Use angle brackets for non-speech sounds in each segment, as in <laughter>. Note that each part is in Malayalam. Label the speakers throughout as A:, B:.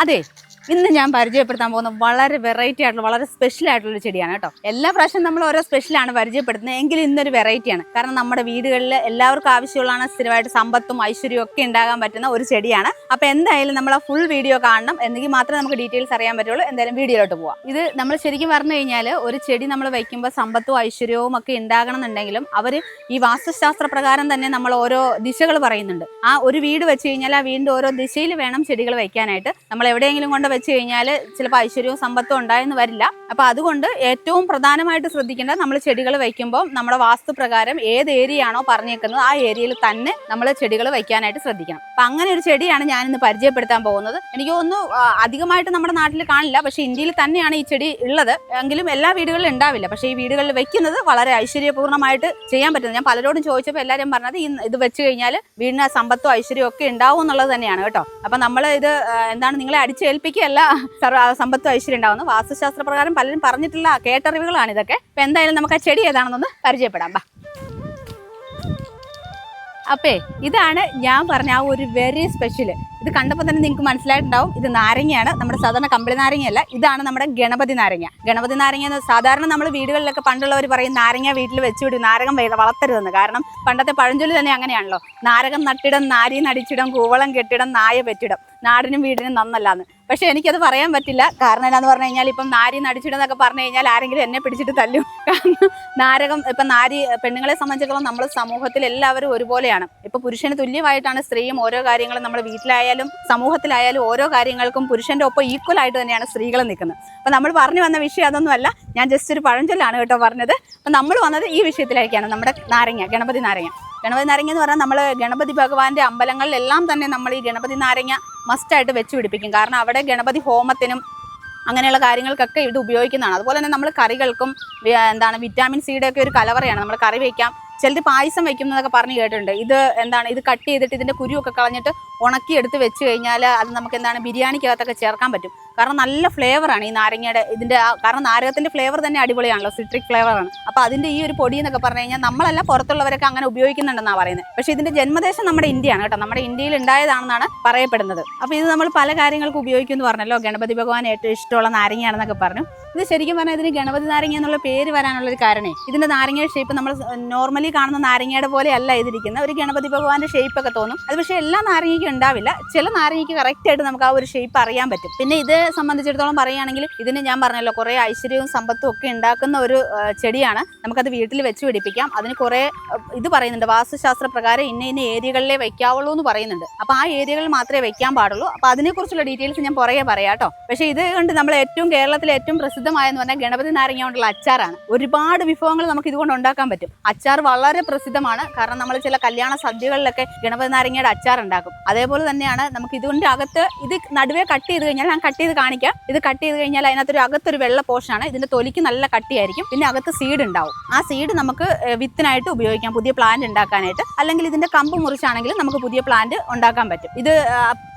A: അതെ. ഇന്ന് ഞാൻ പരിചയപ്പെടുത്താൻ പോകുന്ന വളരെ വെറൈറ്റി ആയിട്ടുള്ള വളരെ സ്പെഷ്യൽ ആയിട്ടുള്ള ഒരു ചെടിയാണ് കേട്ടോ. എല്ലാ പ്രാവശ്യം നമ്മൾ ഓരോ സ്പെഷ്യലാണ് പരിചയപ്പെടുത്തുന്നത്. എങ്കിലും ഇന്നൊരു വെറൈറ്റിയാണ് കാരണം നമ്മുടെ വീടുകളിൽ എല്ലാവർക്കും ആവശ്യമുള്ളതാണ് സ്ഥിരമായിട്ട് സമ്പത്തും ഐശ്വര്യവും ഒക്കെ ഉണ്ടാകാൻ പറ്റുന്ന ഒരു ചെടിയാണ്. അപ്പൊ എന്തായാലും നമ്മൾ ആ ഫുൾ വീഡിയോ കാണണം. എന്നെങ്കിൽ മാത്രമേ നമുക്ക് ഡീറ്റെയിൽസ് അറിയാൻ പറ്റുള്ളൂ. എന്തായാലും വീഡിയോയിലോട്ട് പോവാം. ഇത് നമ്മൾ ശരിക്കും പറഞ്ഞു കഴിഞ്ഞാൽ ഒരു ചെടി നമ്മൾ വയ്ക്കുമ്പോൾ സമ്പത്തും ഐശ്വര്യവും ഒക്കെ ഉണ്ടാകണം എന്നുണ്ടെങ്കിലും അവർ ഈ വാസ്തുശാസ്ത്ര പ്രകാരം തന്നെ നമ്മൾ ഓരോ ദിശകൾ പറയുന്നുണ്ട്. ആ ഒരു വീട് വെച്ച് കഴിഞ്ഞാൽ ആ വീടിന്റെ ഓരോ ദിശയിൽ വേണം ചെടികൾ വയ്ക്കാനായിട്ട്. നമ്മൾ എവിടെയെങ്കിലും കൊണ്ട് വെച്ച് കഴിഞ്ഞാൽ ചിലപ്പോൾ ഐശ്വര്യവും സമ്പത്തും ഉണ്ടായെന്ന് വരില്ല. അപ്പോൾ അതുകൊണ്ട് ഏറ്റവും പ്രധാനമായിട്ട് ശ്രദ്ധിക്കേണ്ടത് നമ്മൾ ചെടികൾ വയ്ക്കുമ്പോൾ നമ്മുടെ വാസ്തു പ്രകാരം ഏത് ഏരിയ ആണോ പറഞ്ഞേക്കുന്നത് ആ ഏരിയയിൽ തന്നെ നമ്മൾ ചെടികൾ വയ്ക്കാനായിട്ട് ശ്രദ്ധിക്കണം. അപ്പം അങ്ങനെ ഒരു ചെടിയാണ് ഞാൻ ഇന്ന് പരിചയപ്പെടുത്താൻ പോകുന്നത്. എനിക്ക് തോന്നുന്നു അധികമായിട്ട് നമ്മുടെ നാട്ടിൽ കാണില്ല. പക്ഷേ ഇന്ത്യയിൽ തന്നെയാണ് ഈ ചെടി ഉള്ളത്. എങ്കിലും എല്ലാ വീടുകളിലും ഉണ്ടാവില്ല. പക്ഷേ ഈ വീടുകളിൽ വെക്കുന്നത് വളരെ ഐശ്വര്യപൂർണമായിട്ട് ചെയ്യാൻ പറ്റുന്നത്. ഞാൻ പലരോടും ചോദിച്ചപ്പോൾ എല്ലാവരും പറഞ്ഞത് ഈ ഇത് വെച്ച് കഴിഞ്ഞാൽ വീടിന് സമ്പത്തും ഐശ്വര്യവും ഒക്കെ ഉണ്ടാവും എന്നുള്ളത് തന്നെയാണ് കേട്ടോ. അപ്പം നമ്മൾ ഇത് എന്താണ് നിങ്ങളെ അടിച്ചേൽപ്പിക്കുകയല്ല സർവ സമ്പത്തും ഐശ്വര്യം ഉണ്ടാവുന്നു വാസ്തുശാസ്ത്ര പ്രകാരം പലരും പറഞ്ഞിട്ടുള്ള കേട്ടറിവുകളാണ് ഇതൊക്കെ. അപ്പൊ എന്തായാലും നമുക്ക് ആ ചെടി ഏതാണെന്നൊന്ന് പരിചയപ്പെടാം. ബാ അപ്പേ ഇതാണ് ഞാൻ പറഞ്ഞ ആ ഒരു വെരി സ്പെഷ്യൽ ഇത് കണ്ടപ്പോൾ തന്നെ നിങ്ങൾക്ക് മനസ്സിലായിട്ടുണ്ടാവും. ഇത് നാരങ്ങയാണ്. നമ്മുടെ സാധാരണ കമ്പിളി നാരങ്ങയല്ല. ഇതാണ് നമ്മുടെ ഗണപതി നാരങ്ങ. ഗണപതി നാരങ്ങ എന്ന് സാധാരണ നമ്മൾ വീടുകളിലൊക്കെ പണ്ടുള്ളവർ പറയും നാരങ്ങ വീട്ടിൽ വെച്ച് വിടും നാരകം വളർത്തരുതെന്ന്. കാരണം പണ്ടത്തെ പഴഞ്ചൊല്ലി തന്നെ അങ്ങനെയാണല്ലോ. നാരകം നട്ടിടം നാരി നടിച്ചിടം കൂവളം കെട്ടിടം നായ പെറ്റിടം നാടിനും വീടിനും നന്നല്ലാന്ന്. പക്ഷെ എനിക്കത് പറയാൻ പറ്റില്ല. കാരണം എന്നാന്ന് പറഞ്ഞു കഴിഞ്ഞാൽ ഇപ്പം നാരി നടിച്ചിടുന്നൊക്കെ പറഞ്ഞു കഴിഞ്ഞാൽ ആരെങ്കിലും എന്നെ പിടിച്ചിട്ട് തല്ലും. <laughs> കാരണം നാരകം ഇപ്പം നാരി പെണ്ണുങ്ങളെ സംബന്ധിച്ചിടത്തോളം നമ്മൾ സമൂഹത്തിൽ എല്ലാവരും ഒരുപോലെയാണ്. ഇപ്പം പുരുഷന് തുല്യമായിട്ടാണ് സ്ത്രീയും ഓരോ കാര്യങ്ങളും നമ്മുടെ വീട്ടിലായാലും സമൂഹത്തിലായാലും ഓരോ കാര്യങ്ങൾക്കും പുരുഷന്റെ ഒപ്പം ഈക്വൽ ആയിട്ട് തന്നെയാണ് സ്ത്രീകൾ നിൽക്കുന്നത്. അപ്പോൾ നമ്മൾ പറഞ്ഞു വന്ന വിഷയം അതൊന്നുമല്ല. ഞാൻ ജസ്റ്റ് ഒരു പഴഞ്ചൊല്ലാണ് കേട്ടോ പറഞ്ഞത്. അപ്പോൾ നമ്മൾ വന്നത് ഈ വിഷയത്തിലേക്കാണ് നമ്മുടെ നാരങ്ങ ഗണപതി നാരങ്ങ. ഗണപതി നാരങ്ങ എന്ന് പറഞ്ഞാൽ നമ്മൾ ഗണപതി ഭഗവാന്റെ അമ്പലങ്ങളിലെല്ലാം തന്നെ നമ്മൾ ഈ ഗണപതി നാരങ്ങ മസ്റ്റായിട്ട് വെച്ച് പിടിപ്പിക്കും. കാരണം അവിടെ ഗണപതി ഹോമത്തിനും അങ്ങനെയുള്ള കാര്യങ്ങൾക്കൊക്കെ ഇത് ഉപയോഗിക്കുന്നതാണ്. അതുപോലെ തന്നെ നമ്മൾ കറികൾക്കും എന്താണ് വിറ്റാമിൻ സിയുടെ ഒക്കെ ഒരു കലവറയാണ്. നമ്മൾ കറി വയ്ക്കാം ചിലർ പായസം വയ്ക്കുന്നതൊക്കെ പറഞ്ഞ് കേട്ടിട്ടുണ്ട്. ഇത് എന്താണ് ഇത് കട്ട് ചെയ്തിട്ട് ഇതിന്റെ കുരുവൊക്കെ കളഞ്ഞിട്ട് ഉണക്കി എടുത്ത് വെച്ച് കഴിഞ്ഞാൽ അത് നമുക്ക് എന്താണ് ബിരിയാണിക്കകത്തൊക്കെ ചേർക്കാൻ പറ്റും. കാരണം നല്ല ഫ്ലേവറാണ് ഈ നാരങ്ങയുടെ ഇതിന്റെ കാരണം നാരകത്തിന്റെ ഫ്ലേവർ തന്നെ അടിപൊളിയാണല്ലോ സിട്രിക് ഫ്ലേവറാണ് അപ്പോൾ അതിന്റെ ഈ ഒരു പൊടി എന്നൊക്കെ പറഞ്ഞു കഴിഞ്ഞാൽ നമ്മളല്ല പുറത്തുള്ളവരൊക്കെ അങ്ങനെ ഉപയോഗിക്കുന്നുണ്ടെന്നാണ് പറയുന്നത്. പക്ഷേ ഇതിന്റെ ജന്മദേശം നമ്മുടെ ഇന്ത്യയാണ് കേട്ടോ. നമ്മുടെ ഇന്ത്യയിൽ ഉണ്ടായതാണെന്നാണ് പറയപ്പെടുന്നത്. അപ്പോൾ ഇത് നമ്മൾ പല കാര്യങ്ങൾക്ക് ഉപയോഗിക്കുമെന്ന് പറഞ്ഞല്ലോ. ഗണപതി ഭഗവാൻ ഏറ്റവും ഇഷ്ടമുള്ള നാരങ്ങയാണെന്നൊക്കെ പറഞ്ഞു. ഇത് ശരിക്കും പറഞ്ഞാൽ ഇതിന് ഗണപതി നാരങ്ങ എന്നുള്ള പേര് വരാനുള്ള ഒരു കാരണേ. ഇതിന്റെ നാരങ്ങയുടെ ഷേപ്പ് നമ്മൾ നോർമലി കാണുന്ന നാരങ്ങയുടെ പോലെയല്ല ഇതിരിക്കുന്നത്. ഒരു ഗണപതി ഭഗവാന്റെ ഷേപ്പ് ഒക്കെ തോന്നും. അത് പക്ഷേ എല്ലാ നാരങ്ങയ്ക്കും ഉണ്ടാവില്ല. ചില നാരങ്ങയ്ക്ക് കറക്റ്റ് ആയിട്ട് നമുക്ക് ആ ഒരു ഷേപ്പ് അറിയാൻ പറ്റും. പിന്നെ ഇത് സംബന്ധിച്ചിടത്തോളം പറയുകയാണെങ്കിൽ ഇതിന് ഞാൻ പറഞ്ഞല്ലോ കുറേ ഐശ്വര്യവും സമ്പത്തും ഒക്കെ ഉണ്ടാക്കുന്ന ഒരു ചെടിയാണ്. നമുക്കത് വീട്ടിൽ വെച്ച് പിടിപ്പിക്കാം. അതിന് കുറേ ഇത് പറയുന്നുണ്ട് വാസ്തുശാസ്ത്ര പ്രകാരം ഇന്ന ഇന്ന ഏരിയകളിലേ വെക്കാവുള്ളൂ എന്ന് പറയുന്നുണ്ട്. അപ്പോൾ ആ ഏരിയകളിൽ മാത്രമേ വെക്കാൻ പാടുള്ളൂ. അപ്പോൾ അതിനെക്കുറിച്ചുള്ള ഡീറ്റെയിൽസ് ഞാൻ പുറകെ പറയാം കേട്ടോ. പക്ഷേ ഇത് കൊണ്ട് നമ്മൾ ഏറ്റവും കേരളത്തിലെ ഏറ്റവും പ്രസിദ്ധമായെന്ന് പറഞ്ഞാൽ ഗണപതി നാരങ്ങ കൊണ്ടുള്ള അച്ചാറാണ്. ഒരുപാട് വിഭവങ്ങൾ നമുക്ക് ഇതുകൊണ്ട് ഉണ്ടാക്കാൻ പറ്റും. അച്ചാർ വളരെ പ്രസിദ്ധമാണ്. കാരണം നമ്മൾ ചില കല്യാണ സദ്യകളിലൊക്കെ ഗണപതി നാരങ്ങയുടെ അച്ചാർ ഉണ്ടാക്കും. അതേപോലെ തന്നെയാണ് നമുക്ക് ഇതുകൊണ്ട് അകത്ത് ഇത് നടുവേ കട്ട് ചെയ്ത് കഴിഞ്ഞാൽ ഞാൻ കട്ട് ചെയ്ത് കാണിക്കാം. ഇത് കട്ട് ചെയ്ത് കഴിഞ്ഞാൽ അതിനകത്തൊരു അകത്തൊരു വെള്ള പോർഷനാണ് ഇതിന്റെ തൊലിക്ക് നല്ല കട്ടിയായിരിക്കും. പിന്നെ അകത്ത് സീഡ് ഉണ്ടാവും. ആ സീഡ് നമുക്ക് വിത്തിനായിട്ട് ഉപയോഗിക്കാം. പുതിയ പ്ലാന്റ് ഉണ്ടാക്കാനായിട്ട്. അല്ലെങ്കിൽ ഇതിന്റെ കമ്പ് മുറിച്ചാണെങ്കിലും നമുക്ക് പുതിയ പ്ലാന്റ് ഉണ്ടാക്കാൻ പറ്റും. ഇത്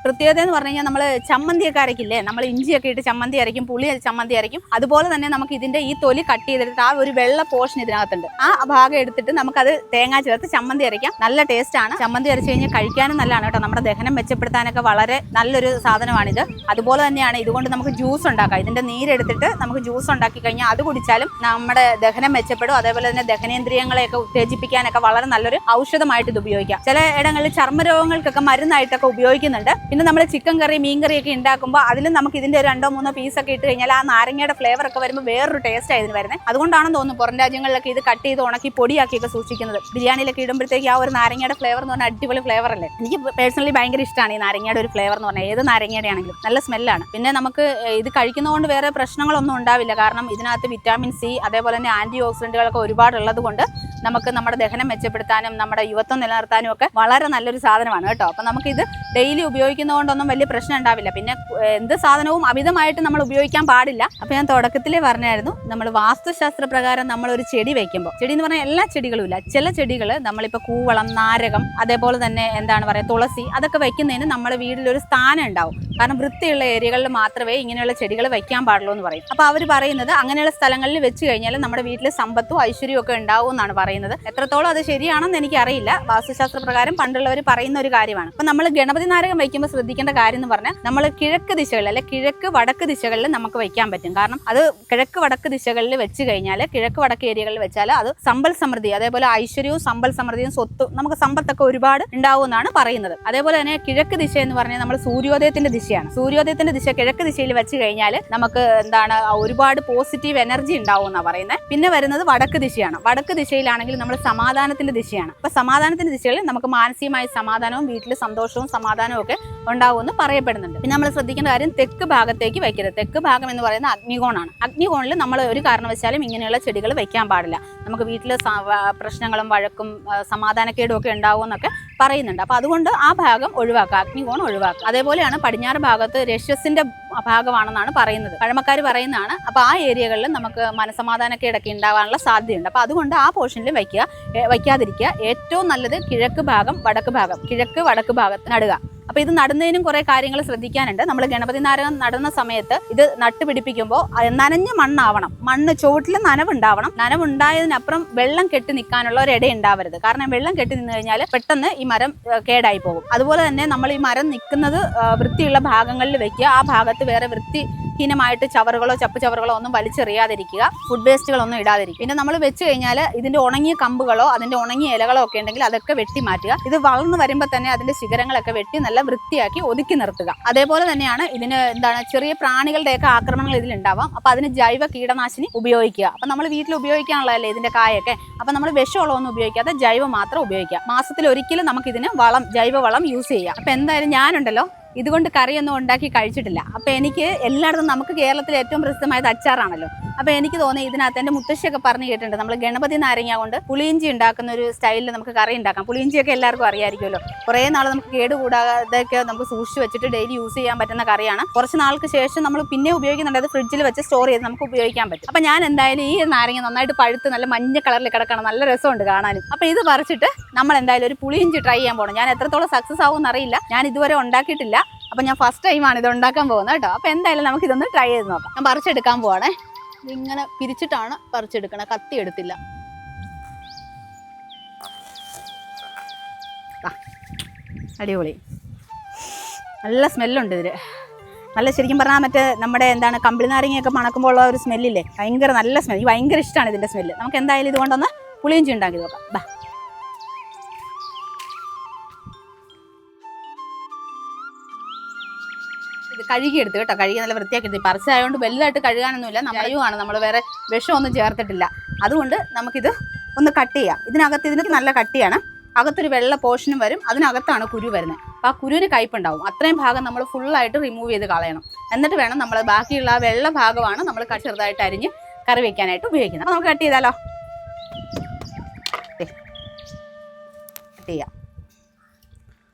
A: പ്രത്യേകത എന്ന് പറഞ്ഞു കഴിഞ്ഞാൽ നമ്മൾ ചമ്മന്തിയൊക്കെ അരക്കില്ലേ നമ്മൾ ഇഞ്ചിയൊക്കെ ഇട്ട് ചമ്മന്തി അരയ്ക്കും പുളി ചമ്മന്തി അരയ്ക്കും. അതുപോലെ തന്നെ നമുക്ക് ഇതിന്റെ ഈ തൊലി കട്ട് ചെയ്തിട്ട് ആ ഒരു വെള്ള പോർഷൻ ഇതിനകത്തുണ്ട്. ആ ഭാഗം എടുത്തിട്ട് നമുക്കത് തേങ്ങ ചേർത്ത് ചമ്മന്തി അരയ്ക്കാം. നല്ല ടേസ്റ്റ് ആണ്. ചമ്മന്തി അരച്ച് കഴിഞ്ഞാൽ കഴിക്കാനും നല്ലതാണ് കേട്ടോ. നമ്മുടെ ദഹനം മെച്ചപ്പെടുത്താനൊക്കെ വളരെ നല്ലൊരു സാധനമാണിത്. അതുപോലെ തന്നെയാണ് ഇതുകൊണ്ട് നമുക്ക് ജ്യൂസ് ഉണ്ടാക്കാം. ഇതിന്റെ നീരെടുത്തിട്ട് നമുക്ക് ജ്യൂസ് ഉണ്ടാക്കി കഴിഞ്ഞാൽ അത് കുടിച്ചാലും നമ്മുടെ ദഹനം മെച്ചപ്പെടും. അതേപോലെ തന്നെ ദഹനേന്ദ്രിയങ്ങളെയൊക്കെ ഉത്തേജിപ്പിക്കാനൊക്കെ വളരെ നല്ലൊരു ഔഷധമായിട്ട് ഇത് ഉപയോഗിക്കാം. ചില ഇടങ്ങളിൽ ചർമ്മരോഗങ്ങൾക്കൊക്കെ മരുന്നായിട്ടൊക്കെ ഉപയോഗിക്കുന്നുണ്ട്. പിന്നെ നമ്മൾ ചിക്കൻ കറി മീൻ കറി ഒക്കെ ഉണ്ടാക്കുമ്പോൾ അതിലും നമുക്ക് ഇതിന്റെ രണ്ടോ മൂന്നോ പീസ് ഒക്കെ ഇട്ട് കഴിഞ്ഞാൽ ആ നാരങ്ങയുടെ ഫ്ലേവർ ഒക്കെ വരുമ്പോൾ വേറൊരു ടേസ്റ്റ് ആയിരുന്നു വരുന്നത് അതുകൊണ്ടാണെന്ന് തോന്നുന്നു പുറം രാജ്യങ്ങളിലൊക്കെ ഇത് കട്ട് ചെയ്ത് ഉണക്കി പൊടിയാക്കിയൊക്കെ സൂക്ഷിക്കുന്നത്. ബിരിയാണിയിലൊക്കെ ഇടുമ്പോഴത്തേക്ക് ആ ഒരു നാരങ്ങയുടെ ഫ്ലേവർ എന്ന് പറഞ്ഞാൽ അടിപൊളി ഫ്ലേവർ അല്ലേ? എനിക്ക് പേഴ്സണലി ഭയങ്കര ഇഷ്ടമാണ് ഈ നാരങ്ങയുടെ ഒരു ഫ്ലേവർ എന്ന് പറഞ്ഞാൽ ഏത് നാരങ്ങയുടെ ആണെങ്കിലും നല്ല സ്മെല്ലാണ് പിന്നെ നമുക്ക് ഇത് കഴിക്കുന്നതുകൊണ്ട് വേറെ പ്രശ്നങ്ങളൊന്നും ഉണ്ടാവില്ല. കാരണം ഇതിനകത്ത് വിറ്റാമിൻ സി അതേപോലെ തന്നെ ആന്റി ഓക്സിഡന്റുകളൊക്കെ ഒരുപാട് ഉള്ളത് കൊണ്ട് നമുക്ക് നമ്മുടെ ദഹനം മെച്ചപ്പെടുത്താനും നമ്മുടെ യുവത്വം നിലനിർത്താനും ഒക്കെ വളരെ നല്ലൊരു സാധനമാണ് കേട്ടോ. അപ്പം നമുക്കിത് ഡെയിലി ഉപയോഗിക്കുന്നതുകൊണ്ടൊന്നും വലിയ പ്രശ്നം ഉണ്ടാവില്ല. പിന്നെ എന്ത് സാധനവും അമിതമായിട്ട് നമ്മൾ ഉപയോഗിക്കാൻ പാടില്ല. അപ്പം ഞാൻ തുടക്കത്തിലേ പറഞ്ഞായിരുന്നു നമ്മൾ വാസ്തുശാസ്ത്ര പ്രകാരം നമ്മൾ ഒരു ചെടി വയ്ക്കുമ്പോൾ ചെടി എന്ന് പറഞ്ഞാൽ എല്ലാ ചെടികളും ഇല്ല. ചില ചെടികൾ നമ്മളിപ്പോൾ കൂവളം നാരകം അതേപോലെ തന്നെ എന്താണ് പറയുക തുളസി അതൊക്കെ വയ്ക്കുന്നതിന് നമ്മുടെ വീട്ടിലൊരു സ്ഥാനം ഉണ്ടാവും. കാരണം വൃത്തിയുള്ള ഏരിയകളിൽ മാത്രമേ ഇങ്ങനെയുള്ള ചെടികൾ വെക്കാൻ പാടുള്ളൂ എന്ന് പറയും. അപ്പോൾ അവർ പറയുന്നത് അങ്ങനെയുള്ള സ്ഥലങ്ങളിൽ വെച്ച് കഴിഞ്ഞാൽ നമ്മുടെ വീട്ടിൽ സമ്പത്തും ഐശ്വര്യവും ഒക്കെ ഉണ്ടാവും എന്നാണ് പറയുന്നത്. എത്രത്തോളം അത് ശരിയാണെന്ന് എനിക്കറിയില്ല. വാസ്തുശാസ്ത്ര പ്രകാരം പണ്ടുള്ളവർ പറയുന്ന ഒരു കാര്യമാണ്. അപ്പോൾ നമ്മൾ ഗണപതി നാരകം വയ്ക്കുമ്പോൾ ശ്രദ്ധിക്കേണ്ട കാര്യം എന്ന് പറഞ്ഞാൽ നമ്മൾ കിഴക്ക് ദിശകളിൽ അല്ലെ കിഴക്ക് വടക്ക് ദിശകളിൽ നമുക്ക് വയ്ക്കാൻ പറ്റും. കാരണം അത് കിഴക്ക് വടക്ക് ദിശകളിൽ വെച്ച് കഴിഞ്ഞാൽ കിഴക്ക് വടക്ക് ഏരിയകളിൽ വെച്ചാൽ അത് സമ്പൽ സമൃദ്ധി അതേപോലെ ഐശ്വര്യവും സമ്പൽ സമൃദ്ധിയും സ്വത്തും നമുക്ക് സമ്പത്തൊക്കെ ഒരുപാട് ഉണ്ടാവും എന്നാണ് പറയുന്നത്. അതേപോലെ തന്നെ കിഴക്ക് ദിശ എന്ന് പറഞ്ഞാൽ നമ്മൾ സൂര്യോദയത്തിന്റെ ദിശയാണ്. സൂര്യോദയത്തിന്റെ ദിശ കിഴക്ക് ദിശയിൽ വെച്ച് കഴിഞ്ഞാൽ നമുക്ക് എന്താണ് ഒരുപാട് പോസിറ്റീവ് എനർജി ഉണ്ടാവും എന്നാണ് പറയുന്നത് പിന്നെ വരുന്നത് വടക്ക് ദിശയാണ്. വടക്ക് ദിശയിലാണെങ്കിൽ നമ്മൾ സമാധാനത്തിന്റെ ദിശയാണ്. അപ്പൊ സമാധാനത്തിന്റെ ദിശയിൽ നമുക്ക് മാനസികമായ സമാധാനവും വീട്ടിൽ സന്തോഷവും സമാധാനവും ഒക്കെ ഉണ്ടാവുമെന്ന് പറയപ്പെടുന്നുണ്ട്. പിന്നെ നമ്മൾ ശ്രദ്ധിക്കേണ്ട കാര്യം തെക്ക് ഭാഗത്തേക്ക് വയ്ക്കരുത്. തെക്ക് ഭാഗം എന്ന് പറയുന്നത് അഗ്നികോണാണ്. അഗ്നികോണിൽ നമ്മൾ ഒരു കാരണവശാലും ഇങ്ങനെയുള്ള ചെടികൾ വെക്കാൻ പാടില്ല. നമുക്ക് വീട്ടിൽ പ്രശ്നങ്ങളും വഴക്കും സമാധാനക്കേടും ഒക്കെ ഉണ്ടാവും എന്നൊക്കെ പറയുന്നുണ്ട്. അപ്പോൾ അതുകൊണ്ട് ആ ഭാഗം ഒഴിവാക്കുക അഗ്നികോൺ ഒഴിവാക്കുക. അതേപോലെയാണ് പടിഞ്ഞാറ് ഭാഗത്ത് രക്ഷസിന്റെ ഭാഗമാണെന്നാണ് പറയുന്നത്. പഴമക്കാർ പറയുന്നതാണ് അപ്പൊ ആ ഏരിയകളിൽ നമുക്ക് മനസമാധാനക്കേടൊക്കെ ഉണ്ടാകാനുള്ള സാധ്യതയുണ്ട്. അപ്പൊ അതുകൊണ്ട് ആ പോർഷനിലും വയ്ക്കുക വയ്ക്കാതിരിക്കുക. ഏറ്റവും നല്ലത് കിഴക്ക് ഭാഗം വടക്ക് ഭാഗം. കിഴക്ക് വടക്ക് ഭാഗത്ത് നടുക. അപ്പൊ ഇത് നടുന്നതിനും കുറെ കാര്യങ്ങൾ ശ്രദ്ധിക്കാനുണ്ട്. നമ്മൾ ഗണപതി നാരകം നടുന്ന സമയത്ത് ഇത് നട്ടുപിടിപ്പിക്കുമ്പോൾ നനഞ്ഞ മണ്ണാവണം. മണ്ണ് ചുവട്ടിൽ നനവുണ്ടാവണം. നനവുണ്ടായതിനപ്പുറം വെള്ളം കെട്ടി നിൽക്കാനുള്ള ഒരു ഇട ഉണ്ടാവരുത്. കാരണം വെള്ളം കെട്ടി നിന്ന് കഴിഞ്ഞാൽ പെട്ടെന്ന് ഈ മരം കേടായി പോകും. അതുപോലെ തന്നെ നമ്മൾ ഈ മരം നിൽക്കുന്നത് വൃത്തിയുള്ള ഭാഗങ്ങളിൽ വെക്കുക ആ ഭാഗത്ത് വേറെ വൃത്തിഹീനമായിട്ട് ചവറുകളോ ചപ്പ് ചവറുകളോ ഒന്നും വലിച്ചെറിയാതിരിക്കുക ഫുഡ് വേസ്റ്റുകളൊന്നും ഇടാതിരിക്കുക. പിന്നെ നമ്മൾ വെച്ച് കഴിഞ്ഞാൽ ഇതിന്റെ ഉണങ്ങിയ കമ്പുകളോ അതിന്റെ ഉണങ്ങിയ ഇലകളോ ഒക്കെ ഉണ്ടെങ്കിൽ അതൊക്കെ വെട്ടി മാറ്റുക. ഇത് വളർന്നു വരുമ്പോൾ തന്നെ അതിന്റെ ശിഖരങ്ങളൊക്കെ വെട്ടി നല്ല വൃത്തിയാക്കി ഒതുക്കി നിർത്തുക. അതേപോലെ തന്നെയാണ് ഇതിന് എന്താണ് ചെറിയ പ്രാണികളുടെയൊക്കെ ആക്രമണങ്ങൾ ഇതിൽ ഉണ്ടാവാം അപ്പൊ അതിന് ജൈവ കീടനാശിനി ഉപയോഗിക്കുക. അപ്പൊ നമ്മൾ വീട്ടിൽ ഉപയോഗിക്കാനുള്ളതല്ലേ ഇതിന്റെ കായൊക്കെ? അപ്പൊ നമ്മൾ വിഷമുള്ളതൊന്നും ഉപയോഗിക്കാതെ ജൈവം മാത്രം ഉപയോഗിക്കുക. മാസത്തിൽ ഒരിക്കലും നമുക്ക് ഇതിന് വളം ജൈവ വളം യൂസ് ചെയ്യാം. അപ്പൊ എന്തായാലും ഞാനുണ്ടല്ലോ ഇതുകൊണ്ട് കറിയൊന്നും ഉണ്ടാക്കി കഴിച്ചിട്ടില്ല. അപ്പോൾ എനിക്ക് എല്ലായിടത്തും നമുക്ക് കേരളത്തിൽ ഏറ്റവും പ്രസിദ്ധമായത് അച്ചാറാണല്ലോ. അപ്പോൾ എനിക്ക് തോന്നി ഇതിനകത്ത് എന്റെ മുത്തശ്ശിയൊക്കെ പറഞ്ഞു കേട്ടിട്ടുണ്ട്. നമ്മൾ ഗണപതി നാരങ്ങ കൊണ്ട് പുളിയിഞ്ചി ഉണ്ടാക്കുന്ന ഒരു സ്റ്റൈലിൽ നമുക്ക് കറി ഉണ്ടാക്കാം. പുളിയിഞ്ചിയൊക്കെ എല്ലാവർക്കും അറിയാമായിരിക്കുമല്ലോ കുറേ നാൾ നമുക്ക് കേടുകൂടാതെയൊക്കെ നമുക്ക് സൂക്ഷിച്ച് വെച്ചിട്ട് ഡെയിലി യൂസ് ചെയ്യാൻ പറ്റുന്ന കറിയാണ്. കുറച്ച് നാൾക്ക് ശേഷം നമ്മൾ പിന്നെ ഉപയോഗിക്കുന്നുണ്ട്. അത് ഫ്രിഡ്ജിൽ വെച്ച് സ്റ്റോർ ചെയ്ത് നമുക്ക് ഉപയോഗിക്കാൻ പറ്റും. അപ്പോൾ ഞാൻ എന്തായാലും ഈ നാരങ്ങ നന്നായിട്ട് പഴുത്ത് നല്ല മഞ്ഞ കളറിൽ കിടക്കണം. നല്ല രസമുണ്ട് കാണാനും. അപ്പോൾ ഇത് പറിച്ചിട്ട് നമ്മൾ എന്തായാലും ഒരു പുളിയിഞ്ചി ട്രൈ ചെയ്യാൻ പോകണം ഞാൻ എത്രത്തോളം സക്സസ് ആവും എന്നറിയില്ല ഞാൻ ഇതുവരെ ഉണ്ടാക്കിയിട്ടില്ല. അപ്പൊ ഞാൻ ഫസ്റ്റ് ടൈമാണ് ഇത് ഉണ്ടാക്കാൻ പോകുന്നത് കേട്ടോ. അപ്പൊ എന്തായാലും നമുക്ക് ഇതൊന്ന് ട്രൈ ചെയ്ത് നോക്കാം. ഞാൻ പറിച്ചെടുക്കാൻ പോവാണേ. ഇതിങ്ങനെ പിരിച്ചിട്ടാണ് പറിച്ചെടുക്കണത് കത്തി എടുത്തില്ല. അടിപൊളി. നല്ല സ്മെല്ലുണ്ട് ഇതിൽ നല്ല ശരിക്കും പറഞ്ഞാൽ മറ്റേ നമ്മുടെ എന്താണ് കമ്പിളി നാരങ്ങയൊക്കെ മണക്കുമ്പോൾ ഉള്ള ഒരു സ്മെല്ലില്ലേ ഭയങ്കര നല്ല എനിക്ക് ഭയങ്കര ഇഷ്ടമാണ് ഇതിന്റെ സ്മെല്ല് നമുക്ക് എന്തായാലും ഇതുകൊണ്ടൊന്ന് പുളിയിഞ്ചി ഉണ്ടാക്കി നോക്കാം. ബാ ഇത് കഴുകിയെടുത്ത് കേട്ടോ. കഴുകി നല്ല വൃത്തിയാക്കി എടുത്ത് പറിച്ചായതുകൊണ്ട് വലുതായിട്ട് കഴുകാനൊന്നുമില്ല. ജൈവമാണ് നമ്മൾ വേറെ വിഷമൊന്നും ചേർത്തിട്ടില്ല. അതുകൊണ്ട് നമുക്കിത് ഒന്ന് കട്ട് ചെയ്യാം. ഇതിനകത്ത് ഇതിന് നല്ല കട്ടിയാണ്. അകത്തൊരു വെള്ള പോർഷനും വരും. അതിനകത്താണ് കുരു വരുന്നത്. അപ്പോൾ ആ കുരുവിന് കയ്പുണ്ടാവും അത്രയും ഭാഗം നമ്മൾ ഫുള്ളായിട്ട് റിമൂവ് ചെയ്ത് കളയണം. എന്നിട്ട് വേണം നമ്മൾ ബാക്കിയുള്ള ആ വെള്ള ഭാഗമാണ് നമ്മൾ ചെറുതായിട്ട് അരിഞ്ഞ് കറി വയ്ക്കാനായിട്ട് ഉപയോഗിക്കുന്നത്. അപ്പോൾ നമുക്ക് കട്ട് ചെയ്താലോ? കട്ട് ചെയ്യാം.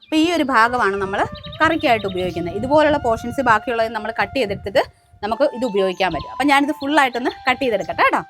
A: അപ്പോൾ ഈ ഒരു ഭാഗമാണ് നമ്മൾ കറിക്കായിട്ട് ഉപയോഗിക്കുന്നത്. ഇതുപോലുള്ള പോർഷൻസ് ബാക്കിയുള്ളത് നമ്മൾ കട്ട് ചെയ്തെടുത്തിട്ട് നമുക്ക് ഇത് ഉപയോഗിക്കാൻ പറ്റും. അപ്പം ഞാനിത് ഫുള്ളായിട്ടൊന്ന് കട്ട് ചെയ്തെടുക്കട്ടെ കേട്ടോ?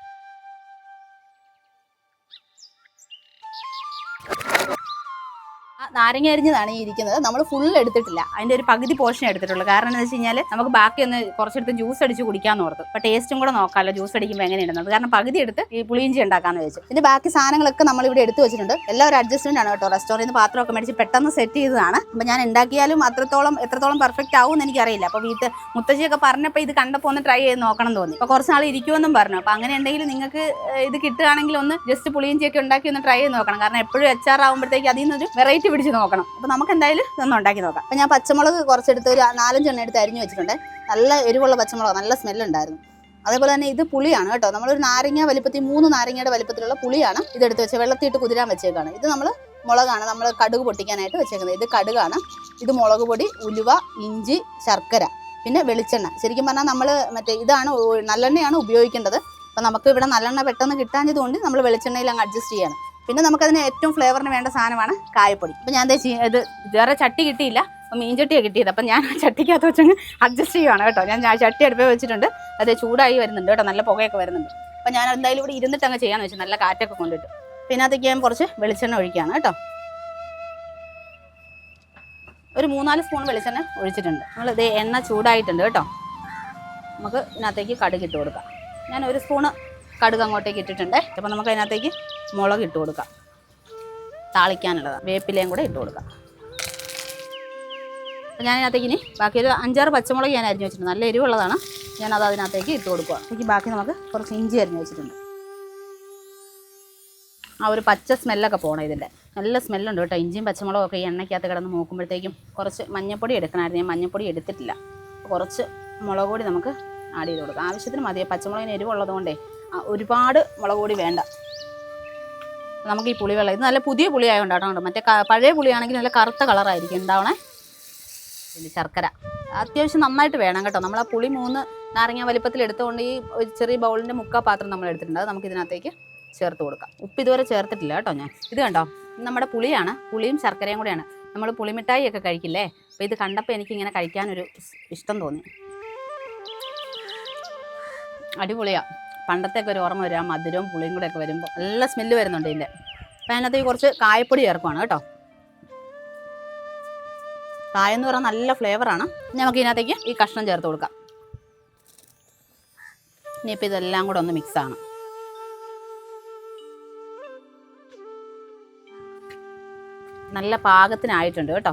A: നാരങ്ങ അരിഞ്ഞതാണ് ഈ ഇരിക്കുന്നത്. നമ്മൾ ഫുൾ എടുത്തിട്ടില്ല. അതിന്റെ ഒരു പകുതി പോർഷൻ എടുത്തിട്ടുള്ളൂ. കാരണം എന്താ വെച്ച് കഴിഞ്ഞാൽ നമുക്ക് ബാക്കി ഒന്ന് കുറച്ചെടുത്ത് ജ്യൂസ് അടിച്ച് കുടിക്കാന്ന് ഓർത്തു. അപ്പൊ ടേസ്റ്റും കൂടെ നോക്കാമല്ലോ ജ്യൂസ് അടിക്കുമ്പോൾ എങ്ങനെയുണ്ടെന്നത് കാരണം പകുതി എടുത്ത് ഈ പുളിയിഞ്ചി ഉണ്ടാക്കാന്ന് വെച്ചു. ഇതിന്റെ ബാക്കി സാധനങ്ങളൊക്കെ നമ്മൾ ഇവിടെ എടുത്തു വെച്ചിട്ടുണ്ട്. എല്ലാം ഒരു അഡ്ജസ്റ്റ്മെന്റ് ആണ് കേട്ടോ. റെസ്റ്റോറന്റിൽ നിന്ന് പാത്രമൊക്കെ മേടിച്ച് പെട്ടെന്ന് സെറ്റ് ചെയ്തതാണ്. അപ്പൊ ഞാൻ ഉണ്ടാക്കിയാലും അത്രത്തോളം എത്രത്തോളം പെർഫെക്റ്റ് ആവും എന്ന് എനിക്കറിയില്ല. അപ്പൊ വീട്ടിൽ മുത്തശ്ശിയൊക്കെ പറഞ്ഞപ്പോൾ ഇത് കണ്ടപ്പോൾ ഒന്ന് ട്രൈ ചെയ്ത് നോക്കണം തോന്നി. അപ്പോൾ കുറച്ച് നാൾ ഇരിക്കുമെന്നും പറഞ്ഞു. അപ്പോൾ അങ്ങനെ ഉണ്ടെങ്കിൽ നിങ്ങൾക്ക് ഇത് കിട്ടുകയാണെങ്കിൽ ഒന്ന് ജസ്റ്റ് പുളിയിഞ്ചിയൊക്കെ ഉണ്ടാക്കി ഒന്ന് ട്രൈ ചെയ്ത് നോക്കണം. കാരണം എപ്പോഴും എച്ച് ആർ ആകുമ്പോഴത്തേക്ക് അതിൽ നിന്നൊരു വെറൈറ്റി പിടിച്ച് നോക്കണം. അപ്പോൾ നമുക്ക് എന്തായാലും ഇതൊന്ന് ഉണ്ടാക്കി നോക്കാം. അപ്പോൾ ഞാൻ പച്ചമുളക് കുറച്ചെടുത്ത് ഒരു നാലഞ്ചെണ്ണം എടുത്ത് അരിഞ്ഞു വെച്ചിട്ടുണ്ട്. നല്ല എരിവുള്ള പച്ചമുളക് നല്ല സ്മെല്ലുണ്ടായിരുന്നു അതേപോലെ തന്നെ ഇത് പുളിയാണ് കേട്ടോ. നമ്മളൊരു നാരങ്ങ വലിപ്പത്തിൽ മൂന്ന് നാരങ്ങയുടെ വലിപ്പത്തിലുള്ള പുളിയാണ് ഇതെടുത്ത് വെച്ച് വെള്ളത്തിയിട്ട് കുതിരാൻ വെച്ചേക്കാണ്. ഇത് നമ്മൾ മുളകാണ്. നമ്മൾ കടുക് പൊട്ടിക്കാനായിട്ട് വെച്ചേക്കുന്നത്. ഇത് കടുകാണ്. ഇത് മുളക് പൊടി ഉലുവ ഇഞ്ചി ശർക്കര പിന്നെ വെളിച്ചെണ്ണ. ശരിക്കും പറഞ്ഞാൽ നമ്മൾ മറ്റേ ഇതാണ് നല്ലെണ്ണയാണ് ഉപയോഗിക്കേണ്ടത്. അപ്പം നമുക്ക് ഇവിടെ നല്ലെണ്ണ പെട്ടെന്ന് കിട്ടാഞ്ഞതുകൊണ്ട് നമ്മൾ വെളിച്ചെണ്ണയിൽ അങ്ങ് അഡ്ജസ്റ്റ് ചെയ്യാണ്. പിന്നെ നമുക്കതിന് ഏറ്റവും ഫ്ലേവറിന് വേണ്ട സാധനമാണ് കായപ്പൊടി. അപ്പം ഞാൻ ഇത് വേറെ ചട്ടി കിട്ടിയില്ല. അപ്പം മീൻ ചട്ടിയാണ് കിട്ടിയത്. അപ്പം ഞാൻ ആ ചട്ടിക്കകത്ത് വെച്ചങ്ങ് അഡ്ജസ്റ്റ് ചെയ്യുവാണ് കേട്ടോ. ഞാൻ ചട്ടി അടുപ്പേ വെച്ചിട്ടുണ്ട്. അത് ചൂടായി വരുന്നുണ്ട് കേട്ടോ. നല്ല പുകയൊക്കെ വരുന്നുണ്ട്. അപ്പം ഞാൻ എന്തായാലും ഇവിടെ ഇരുന്നിട്ട് അങ്ങ് ചെയ്യാന്ന് വെച്ചു. നല്ല കാറ്റൊക്കെ കൊണ്ടിട്ട്. പിന്നെ അതിലേക്ക് ഞാൻ കുറച്ച് വെളിച്ചെണ്ണ ഒഴിക്കുകയാണ് കേട്ടോ. ഒരു മൂന്നാൽ സ്പൂൺ വെളിച്ചെണ്ണ ഒഴിച്ചിട്ടുണ്ട്. നമ്മൾ ഇത് എണ്ണ ചൂടായിട്ടുണ്ട് കേട്ടോ. നമുക്ക് ഇതിനകത്തേക്ക് കടുക് ഇട്ട് കൊടുക്കാം. ഞാൻ ഒരു സ്പൂണ് കടുക് അങ്ങോട്ടേക്ക് ഇട്ടിട്ടുണ്ട്. അപ്പം നമുക്ക് അതിനകത്തേക്ക് മുളക് ഇട്ട് കൊടുക്കാം. താളിക്കാനുള്ളതാണ് വേപ്പിലയും കൂടെ ഇട്ട് കൊടുക്കാം. അപ്പോൾ ഞാനതിനകത്തേക്ക് ഇനി ബാക്കി ഒരു അഞ്ചാറ് പച്ചമുളക് ഞാൻ അരിഞ്ഞ് വെച്ചിട്ടുണ്ട്. നല്ല എരിവുള്ളതാണ്. ഞാനത് അത് അതിനകത്തേക്ക് ഇട്ട് കൊടുക്കുക എനിക്ക് ബാക്കി നമുക്ക് കുറച്ച് ഇഞ്ചി അരിഞ്ഞ് വെച്ചിട്ടുണ്ട്. ആ ഒരു പച്ച സ്മെല്ലൊക്കെ പോകണം ഇതിന്റെ നല്ല സ്മെല്ലുണ്ട് കേട്ടോ. ഇഞ്ചിയും പച്ചമുളകും ഒക്കെ ഈ എണ്ണയ്ക്കകത്ത് കിടന്ന് നോക്കുമ്പോഴത്തേക്കും കുറച്ച് മഞ്ഞപ്പൊടി എടുക്കണമായിരുന്നു. ഞാൻ മഞ്ഞപ്പൊടി എടുത്തിട്ടില്ല. കുറച്ച് മുളക് പൊടി നമുക്ക് ആഡ് ചെയ്ത് കൊടുക്കാം. ആവശ്യത്തിന് മതി. പച്ചമുളകിന് എരിവുള്ളതുകൊണ്ടേ ഒരുപാട് മുളക് പൊടി വേണ്ട. നമുക്ക് ഈ പുളിവെള്ളം ഇത് നല്ല പുതിയ പുളി ആയതുകൊണ്ട് കേട്ടോ മറ്റേ പഴയ പുളിയാണെങ്കിൽ നല്ല കറുത്ത കളറായിരിക്കും. ഉണ്ടാവണേ പിന്നെ ശർക്കര. അത്യാവശ്യം നന്നായിട്ട് വേണം കേട്ടോ. നമ്മൾ ആ പുളി മൂന്ന് നാരങ്ങ വലിപ്പത്തിൽ എടുത്തുകൊണ്ട് ഈ ഒരു ചെറിയ ബൗളിന്റെ മുക്കാ പാത്രം നമ്മൾ എടുത്തിട്ടുണ്ട്. അത് നമുക്ക് ഇതിനകത്തേക്ക് ചേർത്ത് കൊടുക്കാം. ഉപ്പ് ഇതുവരെ ചേർത്തിട്ടില്ല കേട്ടോ ഞാൻ. ഇത് കണ്ടോ? നമ്മുടെ പുളിയാണ്. പുളിയും ശർക്കരയും കൂടെയാണ്. നമ്മൾ പുളിമിഠായി ഒക്കെ കഴിക്കില്ലേ? അപ്പോൾ ഇത് കണ്ടപ്പോൾ എനിക്ക് ഇങ്ങനെ കഴിക്കാനൊരു ഇഷ്ടം തോന്നി. അടിപൊളിയാ. പണ്ടത്തെ ഒരു ഓർമ്മ വരും ആ മധുരവും പുളിയും കൂടെ ഒക്കെ വരുമ്പോൾ നല്ല സ്മെല്ല് വരുന്നുണ്ട് ഇതിന്റെ അപ്പം അതിനകത്ത് കുറച്ച് കായപ്പൊടി ചേർക്കുവാണ് കേട്ടോ. കായ എന്ന് പറഞ്ഞാൽ നല്ല ഫ്ലേവറാണ് നമുക്ക് ഇതിനകത്തേക്ക് ഈ കഷ്ണം ചേർത്ത് കൊടുക്കാം. ഇനിയിപ്പോൾ ഇതെല്ലാം കൂടെ ഒന്ന് മിക്സ് ആണ്. നല്ല പാകത്തിനായിട്ടുണ്ട് കേട്ടോ.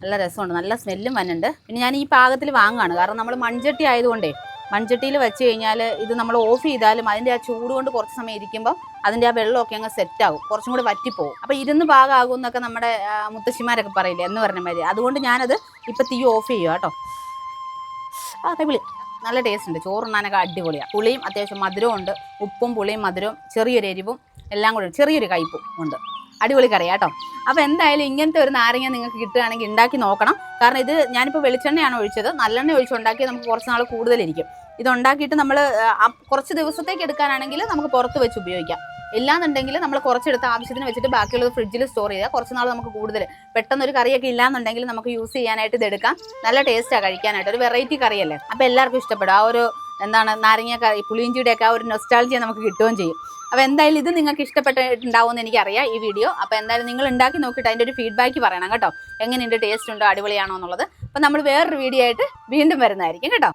A: നല്ല രസമുണ്ട് നല്ല സ്മെല്ലും വന്നിട്ടുണ്ട്. പിന്നെ ഞാൻ ഈ പാകത്തിൽ വാങ്ങുകയാണ് കാരണം നമ്മൾ മൺചട്ടി ആയതുകൊണ്ടേ മൺചട്ടിയിൽ വെച്ച് കഴിഞ്ഞാൽ ഇത് നമ്മൾ ഓഫ് ചെയ്താലും അതിന്റെ ആ ചൂട് കൊണ്ട് കുറച്ച് സമയം ഇരിക്കുമ്പോൾ അതിന്റെ ആ വെള്ളമൊക്കെ അങ്ങ് സെറ്റാകും കുറച്ചും കൂടി വറ്റിപ്പോകും അപ്പോൾ ഇരുന്ന് പാകമാകും എന്നൊക്കെ നമ്മുടെ മുത്തശ്ശിമാരൊക്കെ പറയില്ലേ? എന്ന് പറഞ്ഞ മാതിരി. അതുകൊണ്ട് ഞാനത് ഇപ്പം തീ ഓഫ് ചെയ്യുക കേട്ടോ. ആ നല്ല ടേസ്റ്റ് ഉണ്ട്. ചോറുണ്ണാനൊക്കെ അടിപൊളിയാണ് പുളിയും അത്യാവശ്യം മധുരവും ഉണ്ട്. ഉപ്പും പുളിയും മധുരവും ചെറിയൊരു എരിവും എല്ലാം കൂടി ചെറിയൊരു കയ്പും ഉണ്ട്. അടിപൊളി കറി കേട്ടോ. അപ്പോൾ എന്തായാലും ഇങ്ങനത്തെ ഒരു നാരങ്ങ നിങ്ങൾക്ക് കിട്ടുകയാണെങ്കിൽ ഉണ്ടാക്കി നോക്കണം. കാരണം ഇത് ഞാനിപ്പോൾ വെളിച്ചെണ്ണയാണ് ഒഴിച്ചത്. നല്ലെണ്ണ ഒഴിച്ചുണ്ടാക്കിയാൽ നമുക്ക് കുറച്ച് നാൾ കൂടുതലിരിക്കും. ഇത് ഉണ്ടാക്കിയിട്ട് നമ്മൾ കുറച്ച് ദിവസത്തേക്ക് എടുക്കാനാണെങ്കിൽ നമുക്ക് പുറത്ത് വെച്ച് ഉപയോഗിക്കാം. ഇല്ലാന്നുണ്ടെങ്കിൽ നമ്മൾ കുറച്ചെടുത്ത് ആവശ്യത്തിന് വെച്ചിട്ട് ബാക്കിയുള്ളത് ഫ്രിഡ്ജിൽ സ്റ്റോർ ചെയ്യുക കുറച്ച് നാൾ നമുക്ക് കൂടുതൽ പെട്ടെന്ന് ഒരു കറിയൊക്കെ ഇല്ലാന്നുണ്ടെങ്കിൽ നമുക്ക് യൂസ് ചെയ്യാനായിട്ട് ഇത് എടുക്കാം. നല്ല ടേസ്റ്റാണ് കഴിക്കാനായിട്ട്. ഒരു വെറൈറ്റി കറിയല്ലേ. അപ്പോൾ എല്ലാവർക്കും ഇഷ്ടപ്പെടും. ആ ഒരു എന്താണ് നാരങ്ങ കറി പുളിയിഞ്ചിയുടെയൊക്കെ ആ ഒരു നൊസ്റ്റാൾജിയ നമുക്ക് കിട്ടുകയും ചെയ്യും. അപ്പോൾ എന്തായാലും ഇത് നിങ്ങൾക്ക് ഇഷ്ടപ്പെട്ടിട്ടുണ്ടാവുമെന്ന് എനിക്കറിയാം ഈ വീഡിയോ അപ്പോൾ എന്തായാലും നിങ്ങൾ ഉണ്ടാക്കി നോക്കിയിട്ട് അതിന്റെ ഒരു ഫീഡ്ബാക്ക് പറയണം കേട്ടോ. എങ്ങനെയുണ്ട് ടേസ്റ്റ് ഉണ്ടോ അടിപൊളിയാണോ എന്നുള്ളത്. അപ്പോൾ നമ്മൾ വേറൊരു വീഡിയോ ആയിട്ട് വീണ്ടും വരുന്നതായിരിക്കും കേട്ടോ.